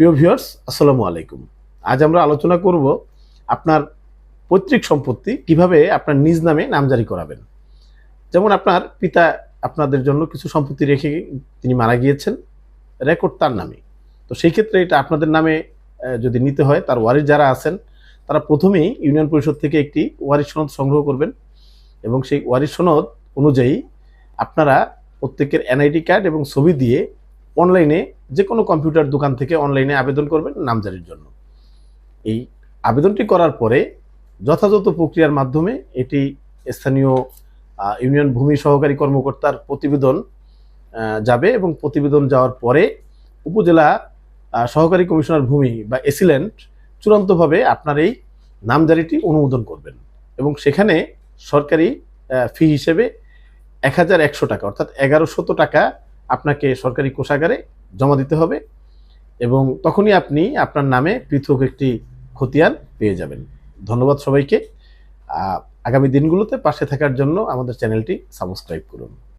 প্রিয় ভিউয়ার্স আসসালামু আলাইকুম। আজ আমরা আলোচনা করব আপনার পৈতৃক সম্পত্তি কীভাবে আপনার নিজ নামে নামজারি করাবেন। যেমন আপনার পিতা আপনাদের জন্য কিছু সম্পত্তি রেখে তিনি মারা গিয়েছেন রেকর্ড তার নামে। তো সেই ক্ষেত্রে এটা আপনাদের নামে যদি নিতে হয়, তার ওয়ারিশ যারা আছেন, তারা প্রথমেই ইউনিয়ন পরিষদ থেকে একটি ওয়ারিশ সনদ সংগ্রহ করবেন এবং সেই ওয়ারিশ সনদ অনুযায়ী আপনারা প্রত্যেকের এনআইডি কার্ড এবং ছবি দিয়ে অনলাইনে যে কোনো কম্পিউটার দোকান থেকে অনলাইনে আবেদন করবেন নামজারির জন্য। এই আবেদনটি করার পরে যথাযথ প্রক্রিয়ার মাধ্যমে এটি স্থানীয় ইউনিয়ন ভূমি সহকারী কর্মকর্তার প্রতিবেদন যাবে এবং প্রতিবেদন যাওয়ার পরে উপজেলা সহকারী কমিশনার ভূমি বা এসিলেন্ট চূড়ান্তভাবে আপনার এই নামজারিটি অনুমোদন করবেন এবং সেখানে সরকারি ফি হিসেবে এক হাজার একশো টাকা অর্থাৎ এগারোশত টাকা আপনাকে সরকারি কোষাগারে জমা দিতে হবে এবং তখনই আপনি আপনার নামে পৃথক একটি খতিয়ান পেয়ে যাবেন। ধন্যবাদ সবাইকে। আগামী দিনগুলোতে পাশে থাকার জন্য আমাদের চ্যানেলটি সাবস্ক্রাইব করুন।